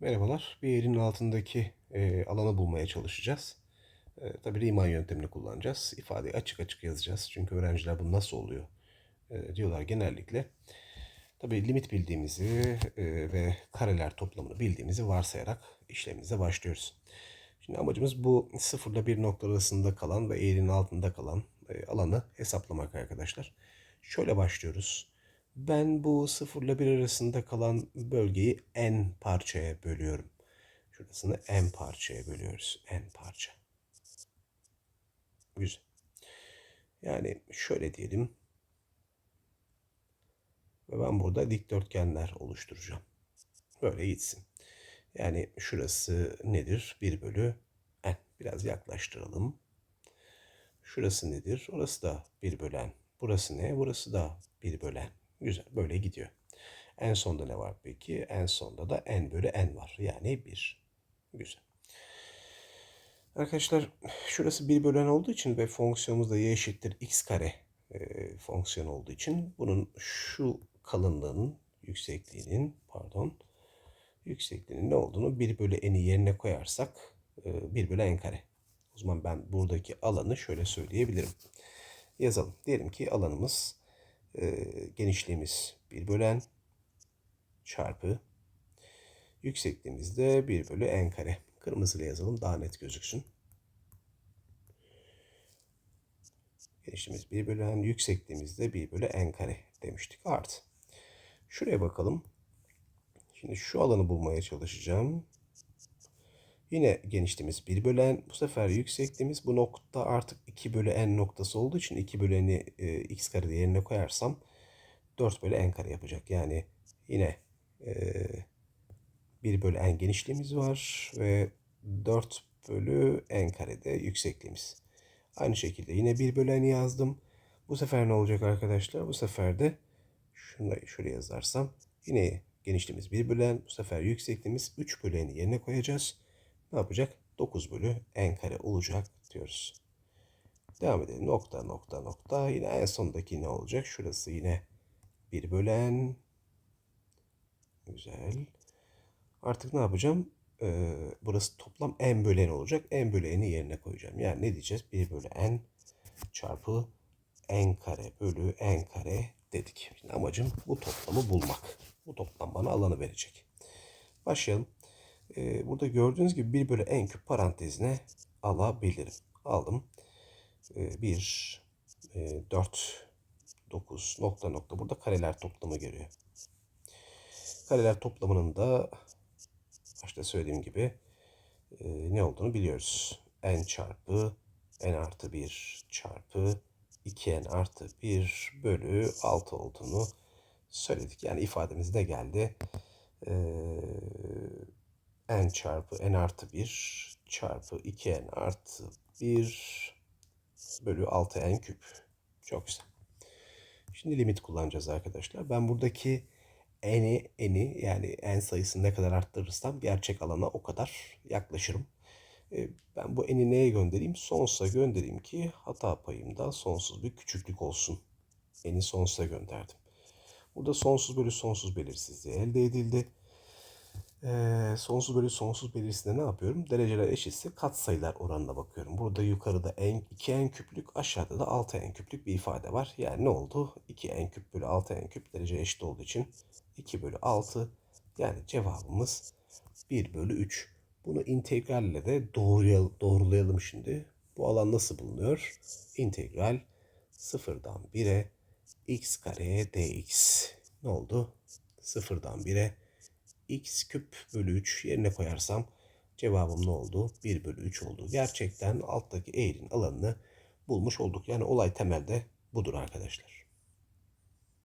Merhabalar. Bir yerin altındaki e, alanı bulmaya çalışacağız. E, tabii Riemann yöntemini kullanacağız. İfadeyi açık açık yazacağız. Çünkü öğrenciler bu nasıl oluyor e, diyorlar genellikle. Tabii limit bildiğimizi e, ve kareler toplamını bildiğimizi varsayarak işlemimize başlıyoruz. Şimdi amacımız bu 0 ile 1 nokta arasında kalan ve eğrinin altında kalan e, alanı hesaplamak arkadaşlar. Şöyle başlıyoruz. Ben bu 0 ile 1 arasında kalan bölgeyi n parçaya bölüyorum. Şurasını n parçaya bölüyoruz. n parça. Güzel. Yani şöyle diyelim. Ve ben burada dikdörtgenler oluşturacağım. Böyle gitsin. Yani şurası nedir? 1 bölü n. Biraz yaklaştıralım. Şurası nedir? Orası da 1 bölü n. Burası ne? Burası da 1 bölü n. Güzel. Böyle gidiyor. En sonda ne var peki? En sonda da n bölü n var. Yani 1. Güzel. Arkadaşlar şurası 1 bölü n olduğu için ve fonksiyonumuz da y eşittir x kare e, fonksiyon olduğu için bunun şu kalınlığının yüksekliğinin pardon yüksekliğinin ne olduğunu 1 bölü n'i yerine koyarsak e, 1 bölü n kare. O zaman ben buradaki alanı şöyle söyleyebilirim. Yazalım. Diyelim ki alanımız e, genişliğimiz 1 bölü n çarpı yüksekliğimiz de 1 bölü n kare. Kırmızıyla yazalım daha net gözüksün. Genişliğimiz 1 bölü n, yüksekliğimiz de 1 bölü n kare demiştik. Artı. Şuraya bakalım. Şimdi şu alanı bulmaya çalışacağım. Yine genişliğimiz 1 bölü n. Bu sefer yüksekliğimiz bu nokta artık 2 bölü n noktası olduğu için 2 bölü n'i e, x kare yerine koyarsam 4 bölü n kare yapacak. Yani yine e, 1 bölü n genişliğimiz var ve 4 bölü n karede yüksekliğimiz. Aynı şekilde yine 1 bölü n yazdım. Bu sefer ne olacak arkadaşlar? Bu sefer de şunu şöyle yazarsam yine genişliğimiz 1 bölü n. Bu sefer yüksekliğimiz 3 bölü n'i yerine koyacağız. Ne yapacak? 9 bölü n kare olacak diyoruz. Devam edelim. Nokta nokta nokta. Yine en sondaki ne olacak? Şurası yine 1 bölü n. Güzel. Artık ne yapacağım? Ee, burası toplam n bölü n olacak. n bölü n'i yerine koyacağım. Yani ne diyeceğiz? 1 bölü n çarpı n kare bölü n kare dedik. Şimdi amacım bu toplamı bulmak. Bu toplam bana alanı verecek. Başlayalım. Ee, burada gördüğünüz gibi 1 bölü n küp parantezine alabilirim. Aldım. Ee, 1, e, 4, 9 nokta nokta. Burada kareler toplamı geliyor. Kareler toplamının da başta söylediğim gibi e, ne olduğunu biliyoruz. n çarpı n artı 1 çarpı 2n artı 1 bölü 6 olduğunu söyledik. Yani ifademiz de geldi. Ee, n çarpı n artı 1 çarpı 2n artı 1 bölü 6n küp. Çok güzel. Şimdi limit kullanacağız arkadaşlar. Ben buradaki n'i n'i yani n sayısını ne kadar arttırırsam gerçek alana o kadar yaklaşırım. Ee, ben bu n'i neye göndereyim? Sonsuza göndereyim ki hata payımda sonsuz bir küçüklük olsun. n'i sonsuza gönderdim. Burada sonsuz bölü sonsuz belirsizliği elde edildi. Ee, sonsuz bölü sonsuz belirsizliğinde ne yapıyorum? Dereceler eşitse katsayılar oranına bakıyorum. Burada yukarıda n, 2n küplük aşağıda da 6n küplük bir ifade var. Yani ne oldu? 2n küp bölü 6n küp derece eşit olduğu için 2 bölü 6 yani cevabımız 1 bölü 3. Bunu integralle de doğrulayalım şimdi. Bu alan nasıl bulunuyor? İntegral sıfırdan 1'e x kareye dx. Ne oldu? Sıfırdan 1'e x küp bölü 3 yerine koyarsam cevabım ne oldu? 1 bölü 3 oldu. Gerçekten alttaki eğrinin alanını bulmuş olduk. Yani olay temelde budur arkadaşlar.